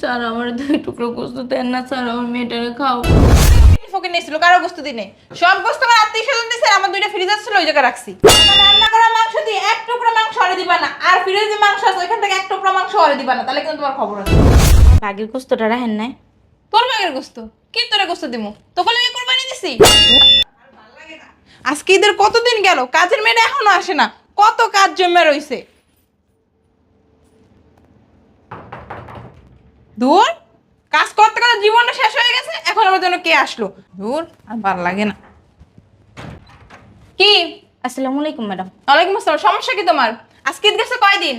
Sir আমার দুই টুকরো গোস্ত দেন না স্যার আমার মেয়েটারে খাও ফকির নিয়েছিল কারও গোস্ত দিনে সব গোস্ত আমার আত্মীয় স্বজন দিছে আমার দুইটা ফ্রিজার ছিল ওই জায়গায় রাখছি। রান্না করা মাংস দিয়ে এক টুকরো মাংস আরে দিবা না। আর ফ্রিজে মাংস আছে ওইখান থেকে এক টুকরো মাংস আরে দিবা না তাহলে কিন্তু তোমার খবর আছে। বাগের গোস্তটা রাখেন নাই। তোর ব্যাগের গোস্ত? কি তোরে গোস্ত দিমু? তোকে লাগে কোরবানি দিছি। আজকে ঈদের কতদিন গেল? কাজের মেয়েটা এখনও আসে না। কত কাজ জমে রইছে। দূর কাজ করতে করতে জীবনটা শেষ হয়ে গেছে এখন আমার জন্য কে আসলো? দূর আর ভালো লাগে না। কি? আসসালামু আলাইকুম ম্যাডাম। ওয়ালাইকুম আসসালাম সমস্যা কি তোমার? আজকে ঈদ গেছে কয়দিন?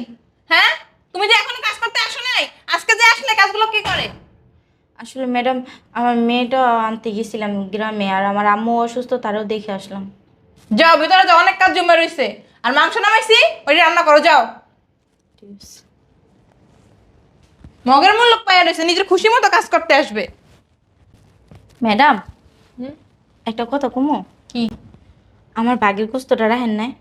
হ্যাঁ? তুমি যে এখনও কাজ করতে আসো নাই আজকে যে আসলে কাজগুলো কি করে? আসলে ম্যাডাম আমার মেয়েটা আনতে গেছিলাম গ্রামে আর আমার আম্মু অসুস্থ তারও দেখে আসলাম। যাও ভিতরে যাও অনেক কাজ জমে রয়েছে আর মাংস নামাইছি ওইটা রান্না করো যাও। ঠিক আছে। মগের মূল্য পাইয়া রয়েছে নিজের খুশি মতো কাজ করতে আসবে। ম্যাডাম হুম? একটা কথা কমো? কি? আমার বাগের গোস্তটা রাখেন নাই।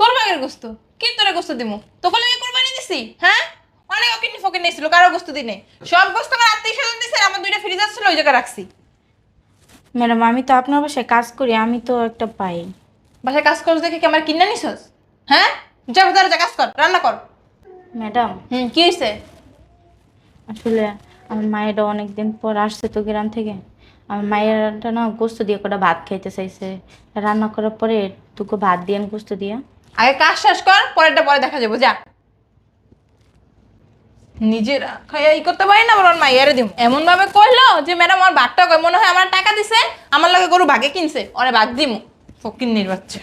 তোর বাগের গোস্ত? কি তোরে গোস্ত দিমু? তোকে লাগে কোরবানি দিছি হ্যাঁ? অনেক অকিনি ফকির নিয়েছিল কারও গোস্ত দিনে। সব গোস্ত আমার আত্মীয় স্বজন দিছে আমার দুইটা ফ্রিজার ছিল ওই জায়গায় রাখছি। ম্যাডাম আমি তো আপনার বাসায় কাজ করি আমি তো একটা পাই। বাসায় কাজ করছ দেখে কি আমার কিনে নিছস? হ্যাঁ? যা ভিতরে যা কাজ কর রান্না কর। ম্যাডাম হুম কি হয়েছে আসলে আমার মায়েরা অনেকদিন পর আসছে তো গ্রাম থেকে। আমার মায়েরটা না গোস্ত দিয়ে কটা ভাত খাইতে চাইছে। রান্না করার পরে টুকু ভাত দিয়ে গোস্ত দিয়ে। আগে কাজ শেষ কর, পরেরটা পরে দেখা যাব, যা। নিজেরা খাইয়া ই করতে পারি না ওর মাইয়ারে ভাবে কইলো যে, ম্যাডাম, আমার কই? মনে হয় আমার টাকা দিছে, আমার লাগে গরু ভাগে কিনছে, ওরে বাঘ দিমু। ফকির নির্বাচ্ছে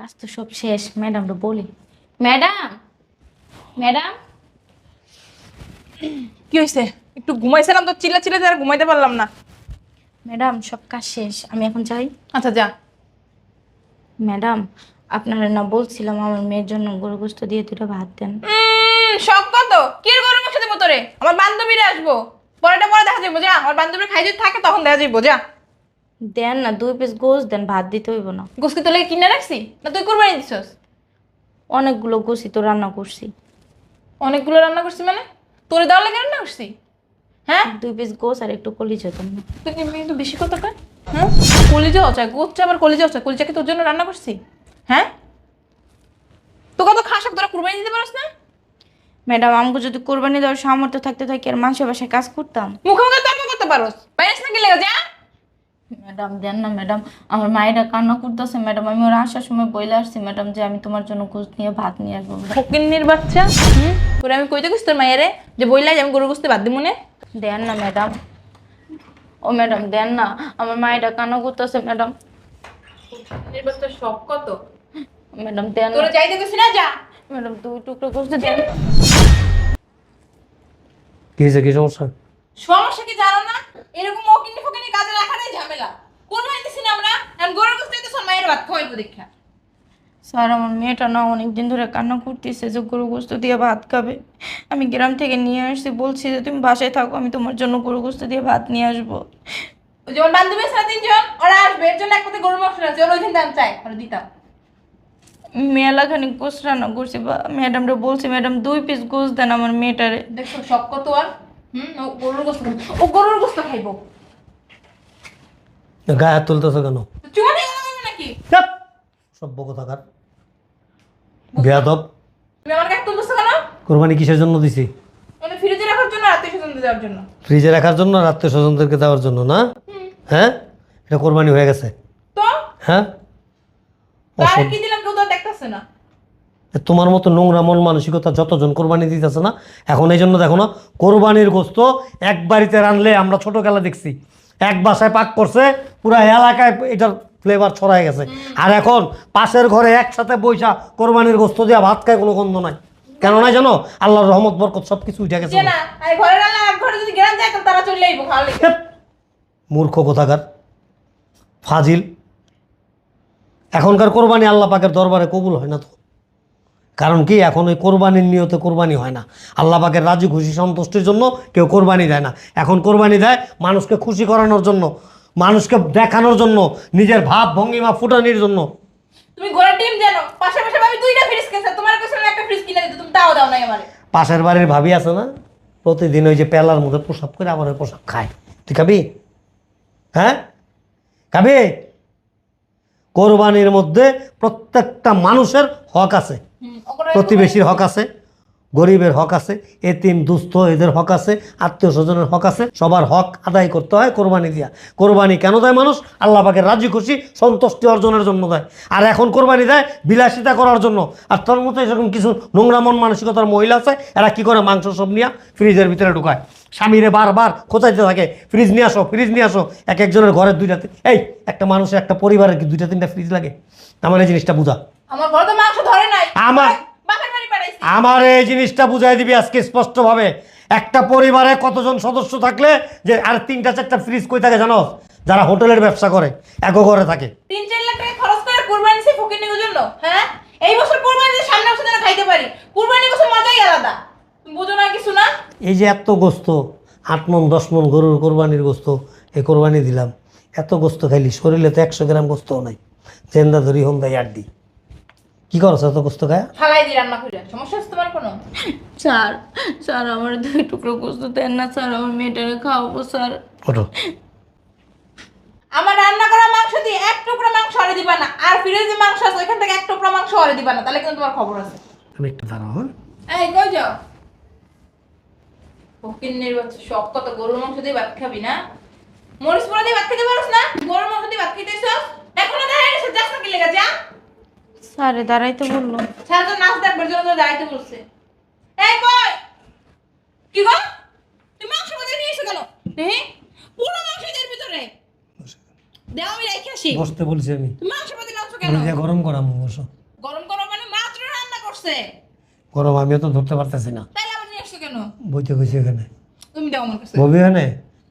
কাজ তো সব শেষ ম্যাডামটা বলি। Madam madam. কি হয়েছে একটু ঘুমাইছিলাম তো চিল্লা চিল্লা আর ঘুমাইতে পারলাম না। ম্যাডাম সব কাজ শেষ আমি এখন যাই। আচ্ছা যা। ম্যাডাম আপনারা না বলছিলাম আমার মেয়ের জন্য গরু গোস্ত দিয়ে দুটো ভাত দেন। সব কত? কি গরম সাথে তোরে? আমার বান্ধবীরা আসব। পরেটা পরে দেখা যাব যা। আমার বান্ধবীর খাই যদি থাকে তখন দেখা যাব যা। দেন না দুই পিস গোস দেন ভাত দিতে হইব না। গোসকি তোলে কিনে রাখছি? না তুই কোরবানি দিছস? অনেকগুলো গোসি তো রান্না করছি। অনেকগুলো রান্না করছি মানে? তোরে দেওয়া লাগে রান্না করছি? হ্যাঁ? দুই পিস গোস আর একটু কলিজা দেন না। তুই কি মেয়ে তো বেশি কথা কয়? হ্যাঁ? কলিজা চাই গোচ্ছা আবার কলিজা চাই কলিজা কি তোর জন্য রান্না করছি? হ্যাঁ? তো কত খাস তোরা কুরবানি দিতে পারস না? ম্যাডাম আমাকে যদি কোরবানি দেওয়ার সামর্থ্য থাকতে থাকে আর মানুষের বাসায় কাজ করতাম। মুখে মুখে তর্ক করতে পারোস। পারিস না কি লেগে যা! ম্যাডাম দেন না ম্যাডাম আমার মায়েরা কান্না করতেছে ম্যাডাম আমি ওরা আসার সময় বইলে আসছি ম্যাডাম যে আমি তোমার জন্য গোস নিয়ে ভাত নিয়ে আসব ফকিন্নির বাচ্চা? হুম? আমি কইতে কইছি তোর মায়েরে যে বইলাই যে আমি গরু বুঝতে বাদ দিমুনে। দেন না ম্যাডাম ও ম্যাডাম দেন না। আমার মায়েরা কান্না করতেছে ম্যাডাম ফকিন্নির বাচ্চা শখ কত? ম্যাডাম দেন না। যাইতে কইছি না যা। ম্যাডাম দুই টুকরো গোস্ত দেন। কি হয়েছে কি সমস্যা? সমস্যা কি জানো না? এরকম অকিন্নি ঝামেলা। না আমরা? এখন মায়ের ভাত খাওয়াইবো দেখা। স্যার আমার মেয়েটা না অনেক দিন ধরে কান্না করতেছে যে গরু গোস্ত দিয়ে ভাত খাবে। আমি গ্রাম থেকে নিয়ে আসছি বলছি যে তুমি বাসায় থাকো আমি তোমার জন্য গরু গোস্ত দিয়ে ভাত নিয়ে আসব। ওই যেমন বান্ধবী না তিনজন ওরা আসবে এর জন্য এক গরু মাংস আছে ওরা ওইখান দাম চাই ওরা দিতাম। মেলাখানি গোস রান্না করছি বা ম্যাডামরা বলছি ম্যাডাম দুই পিস গোস দেন আমার মেয়েটারে। দেখো সব কত আর? হুম? ও গরুর গোস্ত। ও গরুর গোস্ত খাইবো। গায়ে হাত তুলতেছো কেন! সভ্য কথাকার। বেয়াদব। কোরবানি কিসের জন্য দিছি? মানে ফ্রিজে রাখার জন্য রাতে স্বজন দেওয়ার জন্য? ফ্রিজে রাখার জন্য রাত্রে স্বজনদেরকে দেওয়ার জন্য না? হ্যাঁ? এটা কোরবানি হয়ে গেছে। তো? হ্যাঁ? কি দিলাম কেউ তো দেখতেছে না। তোমার মতো নোংরা মন মানসিকতা যতজন কোরবানি দিতেছে না এখন এই জন্য দেখো না কোরবানির গোস্ত এক বাড়িতে রানলে আমরা ছোট খেলা দেখছি। এক বাসায় পাক করছে পুরো এলাকায় এটার ফ্লেভার ছড়ায় গেছে। আর এখন পাশের ঘরে একসাথে বৈশা কোরবানির গোস্ত দিয়ে ভাত খায় কোনো গন্ধ নাই। কেন নাই জানো? আল্লাহর রহমত বরকত সব কিছু উঠে গেছে। না মূর্খ কোথাকার? ফাজিল। এখনকার কোরবানি আল্লাহ পাকের দরবারে কবুল হয় না তো। কারণ কি? এখন ওই কোরবানির নিয়তে কোরবানি হয় না। আল্লাহ পাকের রাজি খুশি সন্তুষ্টির জন্য কেউ কোরবানি দেয় না। এখন কোরবানি দেয় মানুষকে খুশি করানোর জন্য মানুষকে দেখানোর জন্য নিজের ভাব ভঙ্গিমা ফুটানির জন্য। তুমি ঘোড়ার ডিম জানো পাশাপাশি আমি দুইটা ফ্রিজ কিনছি তোমার কাছে একটা ফ্রিজ কিনে দিতে তুমি তাও দাও নাই আমারে। পাশের বাড়ির ভাবি আছে না? প্রতিদিন ওই যে পেলার মধ্যে প্রসাব করে আবার ওই প্রসাব খায়। তুই খাবি? হ্যাঁ? খাবি? কোরবানির মধ্যে প্রত্যেকটা মানুষের হক আছে। প্রতিবেশীর হক আছে গরিবের হক আছে এতিম দুস্থ এদের হক আছে আত্মীয় স্বজনের হক আছে সবার হক আদায় করতে হয় কোরবানি দিয়া। কোরবানি কেন দেয় মানুষ? আল্লাহ পাকের রাজি খুশি সন্তুষ্টি অর্জনের জন্য দেয়। আর এখন কোরবানি দেয় বিলাসিতা করার জন্য। আর তোর মতো এরকম কিছু নোংরা মন মানসিকতার মহিলা আছে এরা কি করে মাংস সব নিয়ে ফ্রিজের ভিতরে ঢুকায়? স্বামীরে বারবার খোঁচাইতে থাকে ফ্রিজ নিয়ে আসো ফ্রিজ নিয়ে আসো। এক একজনের ঘরের দুইটাতে এই একটা মানুষের একটা পরিবারের কি দুইটা তিনটা ফ্রিজ লাগে? আমার এই জিনিসটা বুঝা। আমার ঘরে তো মাংস ধরে নাই। আমার- বাপের বাড়ি পাঠাইছি। আমার এই জিনিসটা বুঝাই দিবি আজকে স্পষ্টভাবে। একটা পরিবারে কতজন সদস্য থাকলে যে আর তিনটা চারটা ফ্রিজ কই থাকে জানো যারা হোটেলের ব্যবসা করে এক ঘরে থাকে। তিন চার লাখ টাকা খরচ করে কুরবানি সে ফকির নিগোর জন্য হ্যাঁ? এই বছর কুরবানি দিয়ে সামনে বছর যেন খাইতে পারি। কুরবানি বছর মজাই আলাদা। বুঝো না কিছু না? এই যে এত গোস্ত আট মন দশ মন গরুর কোরবানির গোস্ত এই কোরবানি দিলাম। এত গোস্ত খাইলি শরীরে তো একশো গ্রাম গোস্তও নাই। জেন্দা ধরি হন্দাই আড্ডি কি করছ এত গোস্ত খায় ফালাই দিয়ে রান্না করে। সমস্যা আছে তোমার কোনো? স্যার স্যার আমার দুই টুকরো গোস্ত দেন না স্যার আমার মেয়েটাকে খাওয়াবো স্যার। ওঠো। আমার রান্না করা মাংস দিয়ে এক টুকরা মাংস অরে দিবা না। আর ফিরে যে মাংস আছে ওইখান থেকে এক টুকরা মাংস অরে দিবা না। তাহলে কিন্তু তোমার খবর আছে। আমি একটু দাঁড়াও হ্যাঁ? এই কই যাও? ফকির নির্বাচন সব কত গরুর মাংস দিয়ে ভাত খাবি না। মরিচ পোড়া দিয়ে ভাত খেতে পারছ না? গরুর মাংস দিয়ে ভাত খেতেছ এখনও দাঁড়ায় রয়েছে যাস না কি লেগে যা। স্যারে দাঁড়াইতে বলল। স্যার তো নাচ দেখবার জন্য তো দাঁড়াইতে বলছে। এই কই? কি গো? তুই মাংস নিয়ে এসো কেন? হ্যাঁ? পুরো মাংস এর ভিতরে। দেও আমি রেখে আসি। বসতে বলছি আমি। তুমি মাংস কেন? গরম করাম বসো। গরম গরম মানে মাত্র রান্না করছে। গরম আমিও তো ধরতে পারতেছি না। তাইলে আবার নিয়ে আসছো কেন? বইতে গেছি এখানে। তুমি দাও আমার কাছে। ববি এখানে?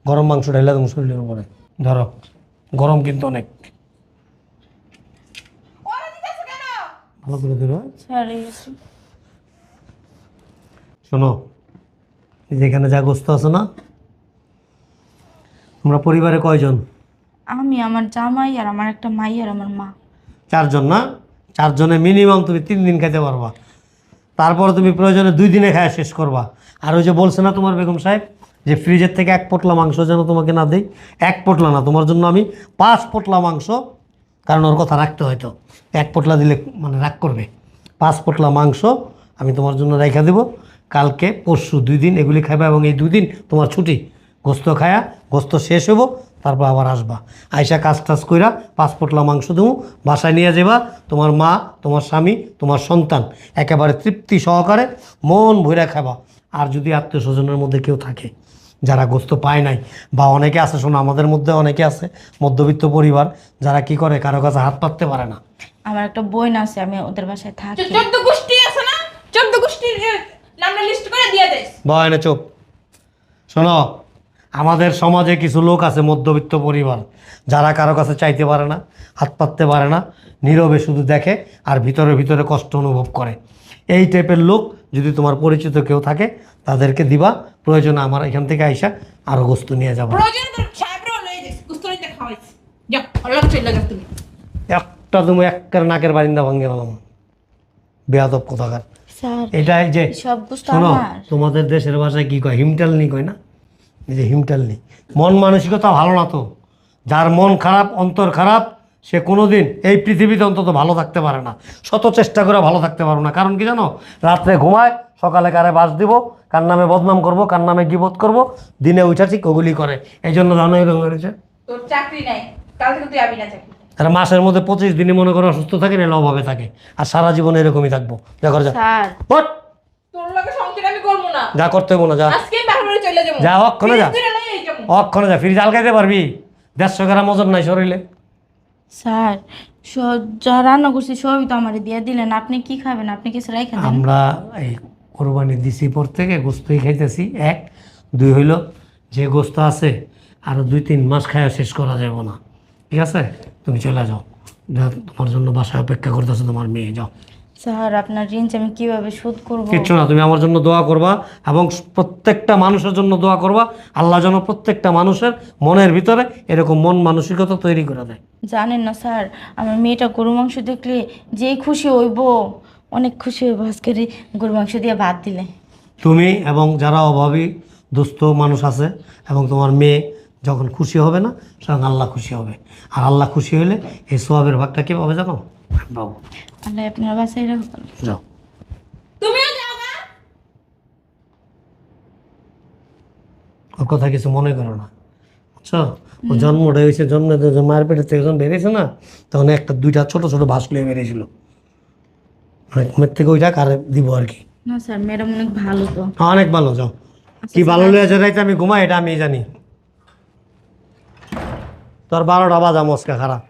গরম মাংস ঢাইলা তোমার শরীরের উপরে ধরো গরম কিন্তু অনেক ওরা দিতেছো কেন ভালো করে ধরো শোনো এই যে গোস্ত আছে না তোমরা পরিবারে কয়জন? আমি আমার জামাই আর আমার একটা মাই আর আমার মা। চারজন না? চারজনে মিনিমাম তুমি তিন দিন খাইতে পারবা। তারপর তুমি প্রয়োজনে দুই দিনে খাওয়া শেষ করবা। আর ওই যে বলছে না তোমার বেগম সাহেব যে ফ্রিজের থেকে এক পোটলা মাংস যেন তোমাকে না দেই? এক পোটলা না তোমার জন্য আমি পাঁচ পোটলা মাংস কারণ ওর কথা রাখতে হয়তো এক পোটলা দিলে মানে রাগ করবে। পাঁচ পোটলা মাংস আমি তোমার জন্য রেখে দেবো। কালকে, পরশু দুই দিন এগুলি খাইবা এবং এই দুই দিন তোমার ছুটি। গোস্ত খায়া, গোস্ত শেষ হব তারপর আবার আসবা। আইসা কাজ টাজ কইরা পাঁচ পোটলা মাংস দেবো। বাসায় নিয়ে যাবা তোমার মা, তোমার স্বামী, তোমার সন্তান। একেবারে তৃপ্তি সহকারে মন ভইরা খাবা আর যদি আত্মীয় স্বজনের মধ্যে কেউ থাকে যারা গোস্ত পায় নাই বা অনেকে আছে শোনো আমাদের মধ্যে অনেকে আছে মধ্যবিত্ত পরিবার যারা কি করে কারও কাছে হাত পাততে পারে না। আমার একটা বোন আছে আমি ওদের বাসায় থাকি। চোদ্দ গোষ্ঠী আছে না? চোদ্দ গোষ্ঠীর নামটা লিস্ট করে দিয়ে দেয়। বয়নে চোপ। শোনো আমাদের সমাজে কিছু লোক আছে মধ্যবিত্ত পরিবার যারা কারও কাছে চাইতে পারে না হাত পাততে পারে না নীরবে শুধু দেখে আর ভিতরে ভিতরে কষ্ট অনুভব করে। এই টাইপের লোক যদি তোমার পরিচিত কেউ থাকে তাদেরকে দিবা প্রয়োজনে আমার এখান থেকে আইসা আরও বস্তু নিয়ে যাব। একটা তুমি একের নাকের বারিন্দা ভাঙে গেলাম বেয়াদব কোথাকার। স্যার এটাই যে শোনো তোমাদের দেশের ভাষায় কি কয়? হিমটালনি কয় না? এই যে হিমটালনি। মন মানসিকতা ভালো না তো? যার মন খারাপ অন্তর খারাপ সে কোনোদিন এই পৃথিবীতে অন্তত ভালো থাকতে পারে না। শত চেষ্টা করে ভালো থাকতে পারো না। কারণ কি জানো? রাত্রে ঘুমায় সকালে কারে বাস দিব কার নামে বদনাম করব কার নামে গিবোধ করব দিনে উঠা ঠিক ওগুলি করে। এই জন্য জানো এরকম হয়েছে তোর চাকরি নাই কাল থেকে তুই আবি না চাকরি। তারা মাসের মধ্যে পঁচিশ দিনই মনে করো অসুস্থ থাকে না অভাবে থাকে। আর সারা জীবন এরকমই থাকব। যা করে যা। স্যার। ওঠ! তোর লগে সংসার আমি করব না। যা করতে হব না যা। আজকে চলে যাব। যা, অক্ষণে যা। দুইটা লইয়াই যাব। অক্ষণে যা। ফ্রিজ আলগাইতে পারবি। দেড়শো গ্রাম ওজন নাই শরীরে। স্যার যা রান্না করছি সবই তো আমার দিয়ে দিলেন। আপনি কি খাবেন? আপনি কিছু সেরাই দেন আমরা এই কোরবানি দিছি পর থেকে, গোস্তই খাইতেছি। এক, দুই হইল যে গোস্ত আছে আরও দুই তিন মাস খায়া শেষ করা যাব না। ঠিক আছে? তুমি চলে যাও। তোমার জন্য বাসায় অপেক্ষা করতেছে তোমার মেয়ে, যাও। স্যার আপনার ঋণ আমি কীভাবে শোধ করব? কিচ্ছু না তুমি আমার জন্য দোয়া করবা এবং প্রত্যেকটা মানুষের জন্য দোয়া করবা। আল্লাহ যেন প্রত্যেকটা মানুষের মনের ভিতরে এরকম মন মানসিকতা তৈরি করে দেয়। জানেন না স্যার আমার মেয়েটা গরু মাংস দেখলে যেই খুশি হইব অনেক খুশি হইব। আজকে রে গরু মাংস দিয়ে ভাত দিলে। তুমি এবং যারা অভাবী দুস্থ মানুষ আছে এবং তোমার মেয়ে যখন খুশি হবে না তখন আল্লাহ খুশি হবে। আর আল্লাহ খুশি হলে এই সোয়াবের ভাগটা কী পাবে জানো? বাবু। আল্লাহ আপনার বাসায় রাখুন। যাও। তুমিও যাও না ওর কথা কিছু মনে করো না। বুঝছ? ও জন্মটা হয়েছে জন্ম যে মায়ের পেটের থেকে যখন বেরিয়েছে না তখন একটা দুইটা ছোট ছোট ভাসলে বেরিয়েছিল। মানে ঘুমের থেকে ওইটা কারে দিব আর কি। না স্যার ম্যাডাম অনেক ভালো তো। অনেক ভালো যাও। কি ভালো লেগেছে রাইতে আমি ঘুমাই এটা আমি জানি। তোর বারোটা বাজা মস্কা খারাপ।